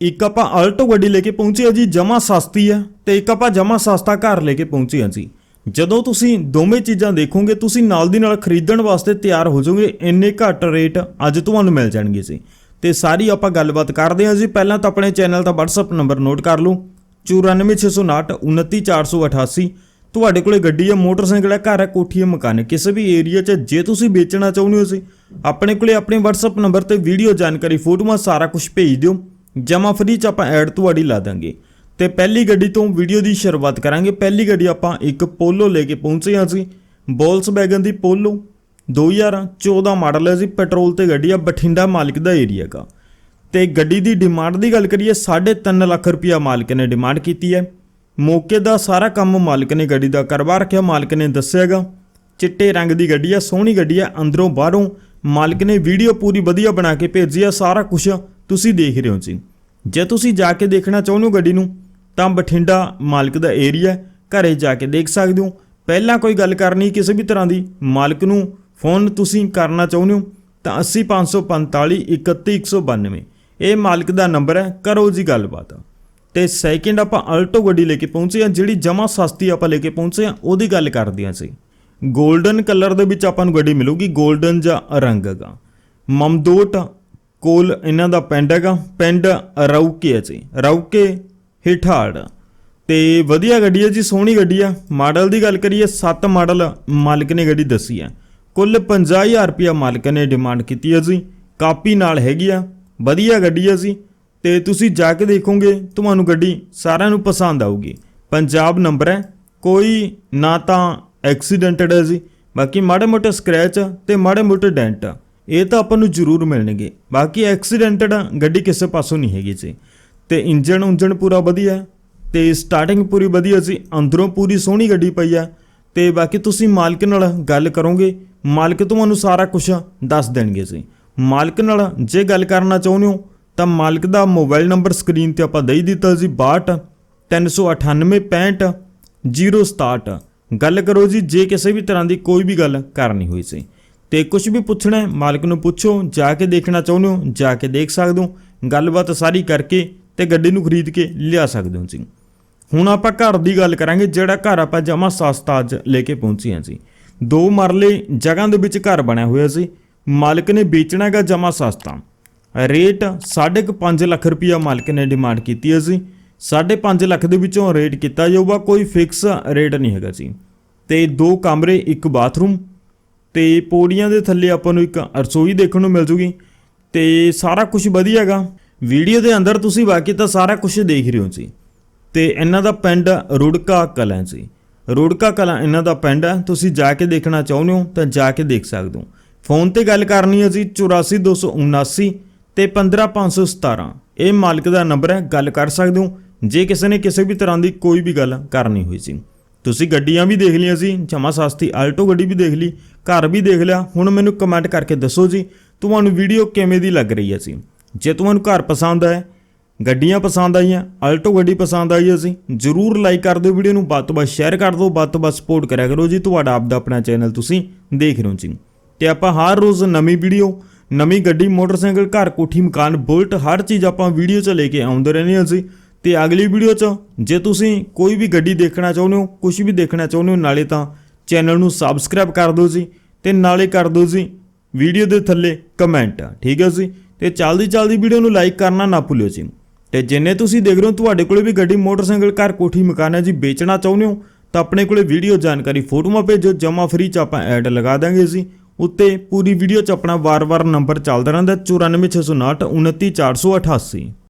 ਇੱਕ ਆਪਾਂ ਆਲਟੋ ਗੱਡੀ ਲੈ ਕੇ ਪਹੁੰਚੇ ਆ ਜੀ ਜਮਾ ਸਸਤੀ ਹੈ ਤੇ ਇੱਕ ਆਪਾਂ ਜਮਾ ਸਸਤਾ ਘਰ ਲੈ ਕੇ ਪਹੁੰਚੇ ਹਾਂ ਜੀ। ਜਦੋਂ ਤੁਸੀਂ ਦੋਵੇਂ ਚੀਜ਼ਾਂ ਦੇਖੋਗੇ, ਤੁਸੀਂ ਨਾਲ ਦੀ ਨਾਲ ਖਰੀਦਣ ਵਾਸਤੇ ਤਿਆਰ ਹੋ ਜਾਓਗੇ, ਇੰਨੇ ਘੱਟ ਰੇਟ ਅੱਜ ਤੁਹਾਨੂੰ ਮਿਲ ਜਾਣਗੇ ਜੀ। ਤੇ ਸਾਰੀ ਆਪਾਂ ਗੱਲਬਾਤ ਕਰਦੇ ਹਾਂ ਜੀ। ਪਹਿਲਾਂ ਤਾਂ ਆਪਣੇ ਚੈਨਲ ਦਾ WhatsApp ਨੰਬਰ ਨੋਟ ਕਰ ਲਓ 94659 29488 ਤੁਹਾਡੇ ਕੋਲੇ ਗੱਡੀ ਹੈ, ਮੋਟਰਸਾਈਕਲ ਹੈ, ਘਰ ਹੈ, ਕੋਠੀ ਹੈ, ਮਕਾਨ ਹੈ, ਕਿਸੇ ਵੀ ਏਰੀਆ 'ਚ ਜੇ ਤੁਸੀਂ ਵੇਚਣਾ ਚਾਹੁੰਦੇ ਹੋ ਸੀ ਆਪਣੇ ਕੋਲੇ ਆਪਣੇ WhatsApp ਨੰਬਰ ਤੇ ਵੀਡੀਓ ਜਾਣਕਾਰੀ, ਫੋਟੋਆਂ, ਸਾਰਾ ਕੁਝ ਭੇਜ ਦਿਓ। ਜਮਾ ਫਰੀ 'ਚ ਆਪਾਂ ਐਡ ਤੁਹਾਡੀ ਲਾ ਦਾਂਗੇ। ਤੇ ਪਹਿਲੀ ਗੱਡੀ ਤੋਂ ਵੀਡੀਓ ਦੀ ਸ਼ੁਰੂਆਤ ਕਰਾਂਗੇ। ਪਹਿਲੀ ਗੱਡੀ ਆਪਾਂ ਇੱਕ ਪੋਲੋ ਲੈ ਕੇ ਪਹੁੰਚੇ ਹਾਂ ਸੀ ਵੈਗਨ ਦੀ ਪੋਲੋ। 2014 ਮਾਡਲ ਹੈ ਜੀ। ਪੈਟਰੋਲ ਤੇ ਗੱਡੀ ਆ, ਬਠਿੰਡਾ ਮਾਲਕ ਦਾ ਏਰੀਆ ਦਾ ਤੇ ਗੱਡੀ ਦੀ ਡਿਮਾਂਡ ਦੀ ਗੱਲ ਕਰੀਏ 3.5 ਲੱਖ ਰੁਪਇਆ ਮਾਲਕ ਨੇ ਡਿਮਾਂਡ ਕੀਤੀ ਹੈ। ਮੌਕੇ ਦਾ ਸਾਰਾ ਕੰਮ ਮਾਲਕ ਨੇ ਗੱਡੀ ਦਾ ਕਰਵਾ ਰੱਖਿਆ। ਮਾਲਕ ਨੇ ਦੱਸਿਆਗਾ ਚਿੱਟੇ ਰੰਗ ਦੀ ਗੱਡੀ ਆ, ਸੋਹਣੀ ਗੱਡੀ ਆ, ਅੰਦਰੋਂ ਬਾਹਰੋਂ ਮਾਲਕ ਨੇ ਵੀਡੀਓ ਪੂਰੀ ਵਧੀਆ ਬਣਾ ਕੇ ਭੇਜੀ ਆ, ਸਾਰਾ ਕੁਝ ਤੁਸੀਂ ਦੇਖ ਰਹੇ ਹੋ ਜੀ। ਜੇ ਤੁਸੀਂ ਜਾ ਕੇ ਦੇਖਣਾ ਚਾਹੁੰਦੇ ਹੋ ਗੱਡੀ ਨੂੰ, ਤਾਂ ਬਠਿੰਡਾ ਮਾਲਕ ਦਾ ਏਰੀਆ ਘਰੇ ਜਾ ਕੇ ਦੇਖ ਸਕਦੇ ਹੋ। ਪਹਿਲਾਂ ਕੋਈ ਗੱਲ ਕਰਨੀ ਕਿਸੇ ਵੀ ਤਰ੍ਹਾਂ ਦੀ, ਮਾਲਕ ਨੂੰ ਫੋਨ ਤੁਸੀਂ ਕਰਨਾ ਚਾਹੁੰਦੇ ਹੋ, ਤਾਂ 80545 31192 ਇਹ ਮਾਲਕ ਦਾ ਨੰਬਰ ਹੈ, ਕਰੋ ਜੀ ਗੱਲਬਾਤ। ਤੇ ਸੈਕਿੰਡ ਆਪਾਂ ਆਲਟੋ ਗੱਡੀ ਲੈ ਕੇ ਪਹੁੰਚੇ ਆ ਜਿਹੜੀ ਜਮਾ ਸਸਤੀ ਆਪਾਂ ਲੈ ਕੇ ਪਹੁੰਚੇ ਆ ਉਹਦੀ ਗੱਲ ਕਰਦੇ ਆ ਸੀ 골ਡਨ ਕਲਰ ਦੇ ਵਿੱਚ ਆਪਾਂ ਨੂੰ ਗੱਡੀ ਮਿਲੂਗੀ 골ਡਨ ਜਾਂ ਰੰਗ ਹੈਗਾ। ਮਮਦੋਟ ਕੋਲ ਇਹਨਾਂ ਦਾ ਪਿੰਡ ਹੈਗਾ, ਪਿੰਡ ਰੌਕੇ ਹੈ ਜੀ। ਰੌਕੇ, ਹਿਠਾੜ। ਤੇ ਵਧੀਆ ਗੱਡੀ ਹੈ ਜੀ, ਸੋਹਣੀ ਗੱਡੀ ਆ। ਮਾਡਲ ਦੀ ਗੱਲ ਕਰੀਏ 7 ਮਾਡਲ ਮਾਲਕ ਨੇ ਗੱਡੀ ਦੱਸੀ ਹੈ। ਕੁੱਲ 50000 ਰੁਪਇਆ ਮਾਲਕ ਨੇ ਡਿਮਾਂਡ ਕੀਤੀ ਹੈ ਜੀ। ਕਾਪੀ ਨਾਲ ਹੈਗੀ ਆ, ਵਧੀਆ ਗੱਡੀ ਆ ਜੀ। ਤੇ ਤੁਸੀਂ ਜਾ ਕੇ ਦੇਖੋਗੇ, ਤੁਹਾਨੂੰ ਗੱਡੀ ਸਾਰਿਆਂ ਨੂੰ ਪਸੰਦ ਆਊਗੀ। ਪੰਜਾਬ ਨੰਬਰ ਹੈ, ਕੋਈ ਨਾ ਤਾਂ ਐਕਸੀਡੈਂਟਡ ਹੈ ਜੀ। ਬਾਕੀ ਮਾੜੇ ਮੋਟੇ ਸਕ੍ਰੈਚ ਤੇ ਮਾੜੇ ਮੋਟੇ ਡੈਂਟ ਇਹ ਤਾਂ ਆਪਾਂ ਨੂੰ ਜ਼ਰੂਰ ਮਿਲਣਗੇ। ਬਾਕੀ ਐਕਸੀਡੈਂਟਡ ਗੱਡੀ ਕਿਸੇ ਪਾਸੋਂ ਨਹੀਂ ਹੈਗੀ ਜੀ। ਤੇ ਇੰਜਨ ਉਂਜਨ ਪੂਰਾ ਵਧੀਆ ਹੈ, ਤੇ ਸਟਾਰਟਿੰਗ ਪੂਰੀ ਵਧੀਆ ਸੀ, ਅੰਦਰੋਂ ਪੂਰੀ ਸੋਹਣੀ ਗੱਡੀ ਪਈ ਆ ਤੇ ਬਾਕੀ ਤੁਸੀਂ ਮਾਲਕ ਨਾਲ ਗੱਲ ਕਰੋਗੇ, ਮਾਲਕ ਤੁਹਾਨੂੰ ਸਾਰਾ ਕੁਝ ਦੱਸ ਦੇਣਗੇ ਜੀ। ਮਾਲਕ ਨਾਲ ਜੇ ਗੱਲ ਕਰਨਾ ਚਾਹੁੰਦੇ ਹੋ, ਤਾਂ ਮਾਲਕ ਦਾ ਮੋਬਾਈਲ ਨੰਬਰ ਸਕਰੀਨ ਤੇ ਆਪਾਂ ਦੇ ਹੀ ਦਿੱਤਾ ਜੀ 62 398 65 067 ਗੱਲ ਕਰੋ ਜੀ, ਜੇ ਕਿਸੇ ਵੀ ਤਰ੍ਹਾਂ ਦੀ ਕੋਈ ਵੀ ਗੱਲ ਕਰਨੀ ਹੋਈ ਸੀ। ਤੇ ਕੁਝ ਵੀ ਪੁੱਛਣਾ ਮਾਲਕ ਨੂੰ ਪੁੱਛੋ, ਜਾ ਕੇ ਦੇਖਣਾ ਚਾਹੁੰਦੇ ਹੋ, ਜਾ ਕੇ ਦੇਖ ਸਕਦੇ ਹੋ। ਗੱਲਬਾਤ ਸਾਰੀ ਕਰਕੇ ਤੇ ਗੱਡੀ ਨੂੰ ਖਰੀਦ ਕੇ ਲਿਆ ਸਕਦੇ ਹੋ ਜੀ ਹੁਣ ਆਪਾਂ ਘਰ ਦੀ ਗੱਲ ਕਰਾਂਗੇ, ਜਿਹੜਾ ਘਰ ਆਪਾਂ ਜਮਾ ਸਸਤਾ ਅੱਜ ਲੈ ਕੇ ਪਹੁੰਚੇ ਹਾਂ ਜੀ। ਦੋ ਮਰਲੇ ਜਗ੍ਹਾ ਦੇ ਵਿੱਚ ਘਰ ਬਣਿਆ ਹੋਇਆ ਸੀ। ਮਾਲਕ ਨੇ ਵੇਚਣਾ ਹੈਗਾ ਜਮਾ ਸਸਤਾ। ਰੇਟ 5.5 ਲੱਖ ਰੁਪਇਆ ਮਾਲਕ ਨੇ ਡਿਮਾਂਡ ਕੀਤੀ ਹੈ ਜੀ। 5.5 ਲੱਖ ਦੇ ਵਿੱਚੋਂ ਰੇਟ ਕੀਤਾ ਜਾਊਗਾ, ਕੋਈ ਫਿਕਸ ਰੇਟ ਨਹੀਂ ਹੈਗਾ ਜੀ। ਤੇ ਦੋ ਕਮਰੇ, ਇੱਕ ਬਾਥਰੂਮ ਤੇ ਪੌੜੀਆਂ ਦੇ ਥੱਲੇ ਆਪਾਂ ਨੂੰ ਇੱਕ ਰਸੋਈ ਦੇਖਣ ਨੂੰ ਮਿਲ ਜੂਗੀ ਤੇ ਸਾਰਾ ਕੁਝ ਵਧੀਆ ਹੈਗਾ। ਵੀਡੀਓ ਦੇ ਅੰਦਰ ਤੁਸੀਂ ਬਾਕੀ ਤਾਂ ਸਾਰਾ ਕੁਝ ਦੇਖ ਰਹੇ ਹੋ ਜੀ। ਤੇ ਇਹਨਾਂ ਦਾ ਪਿੰਡ ਰੁੜਕਾ ਕਲਾਂ ਜੀ। ਰੁੜਕਾ ਕਲਾਂ ਇਹਨਾਂ ਦਾ ਪਿੰਡ ਹੈ। ਤੁਸੀਂ ਜਾ ਕੇ ਦੇਖਣਾ ਚਾਹੁੰਦੇ ਹੋ ਤਾਂ ਜਾ ਕੇ ਦੇਖ ਸਕਦੇ ਹੋ। ਫੋਨ ਤੇ ਗੱਲ ਕਰਨੀ ਹੈ ਜੀ 84279 ਤੇ 15517 ਇਹ ਮਾਲਕ ਦਾ ਨੰਬਰ ਹੈ। ਗੱਲ ਕਰ ਸਕਦੇ ਹੋ। ਜੇ ਕਿਸੇ ਨੇ ਕਿਸੇ ਵੀ ਤਰ੍ਹਾਂ ਦੀ ਕੋਈ ਵੀ ਗੱਲ ਕਰਨੀ ਹੋਈ ਸੀ ਤੁਸੀਂ ਗੱਡੀਆਂ ਵੀ ਦੇਖ ਲਈਆਂ ਸੀ ਜਮਾ ਸਸਤੀ ਆਲਟੋ ਗੱਡੀ ਵੀ ਦੇਖ ਲਈ, ਘਰ ਵੀ ਦੇਖ ਲਿਆ। ਹੁਣ ਮੈਨੂੰ ਕਮੈਂਟ ਕਰਕੇ ਦੱਸੋ ਜੀ, ਤੁਹਾਨੂੰ ਵੀਡੀਓ ਕਿਵੇਂ ਦੀ ਲੱਗ ਰਹੀ ਹੈ ਸੀ ਜੇ ਤੁਹਾਨੂੰ ਘਰ ਪਸੰਦ ਆਇਆ ਗੱਡੀਆਂ ਪਸੰਦ ਆਈਆਂ, ਆਲਟੋ ਗੱਡੀ ਪਸੰਦ ਆਈ ਅਸੀਂ, ਜਰੂਰ ਲਾਈਕ ਕਰ ਦਿਓ ਵੀਡੀਓ ਨੂੰ, ਵੱਧ ਤੋਂ ਵੱਧ ਸ਼ੇਅਰ ਕਰ ਦਿਓ, ਵੱਧ ਤੋਂ ਵੱਧ ਸਪੋਰਟ ਕਰਿਆ ਕਰੋ ਜੀ, ਤੁਹਾਡਾ ਆਪਦਾ ਆਪਣਾ ਚੈਨਲ ਤੁਸੀਂ ਦੇਖ ਰਹੇ ਹੋ ਜੀ। ਤੇ ਆਪਾਂ ਹਰ ਰੋਜ਼ ਨਵੀਂ ਵੀਡੀਓ ਨਵੀਂ ਗੱਡੀ, ਮੋਟਰਸਾਈਕਲ, ਘਰ ਕੋਠੀ, ਮਕਾਨ, ਬੁਲਟ, ਹਰ ਚੀਜ਼ ਆਪਾਂ ਵੀਡੀਓ 'ਚ ਲੈ ਕੇ ਆਉਂਦੇ ਰਹਿੰਦੇ ਹਾਂ ਅਸੀਂ। ਤੇ ਅਗਲੀ ਵੀਡੀਓ 'ਚ ਜੇ ਤੁਸੀਂ ਕੋਈ ਵੀ ਗੱਡੀ ਦੇਖਣਾ ਚਾਹੁੰਦੇ ਹੋ ਕੁਝ ਵੀ ਦੇਖਣਾ ਚਾਹੁੰਦੇ ਹੋ, ਨਾਲੇ ਤਾਂ ਚੈਨਲ ਨੂੰ ਸਬਸਕ੍ਰਾਈਬ ਕਰ ਦਿਓ ਜੀ ਤੇ ਨਾਲੇ ਕਰ ਦਿਓ ਜੀ ਵੀਡੀਓ ਦੇ ਥੱਲੇ ਕਮੈਂਟ ਠੀਕ ਹੈ ਜੀ? ਤੇ ਚਲਦੀ ਚਲਦੀ ਵੀਡੀਓ ਨੂੰ ਲਾਈਕ ਕਰਨਾ ਨਾ ਭੁੱਲਿਓ ਜੀ। ਤੇ ਜਿੰਨੇ ਤੁਸੀਂ ਦੇਖ ਰਹੇ ਹੋ, ਤੁਹਾਡੇ ਕੋਲੇ ਵੀ ਗੱਡੀ, ਮੋਟਰਸਾਈਕਲ, ਘਰ, ਕੋਠੀ, ਮਕਾਨ ਹੈ ਜੀ, ਵੇਚਣਾ ਚਾਹੁੰਦੇ ਹੋ, ਤਾਂ ਆਪਣੇ ਕੋਲੇ ਵੀਡੀਓ ਜਾਣਕਾਰੀ ਫੋਟੋਆਂ ਭੇਜੋ ਜਮਾ ਫ੍ਰੀ ਚ ਆਪਾਂ ਐਡ ਲਗਾ ਦਾਂਗੇ ਜੀ। ਉੱਤੇ ਪੂਰੀ ਵੀਡੀਓ ਚ ਆਪਣਾ ਵਾਰ-ਵਾਰ ਨੰਬਰ ਚੱਲਦਾ ਰਹਿੰਦਾ 94659 29488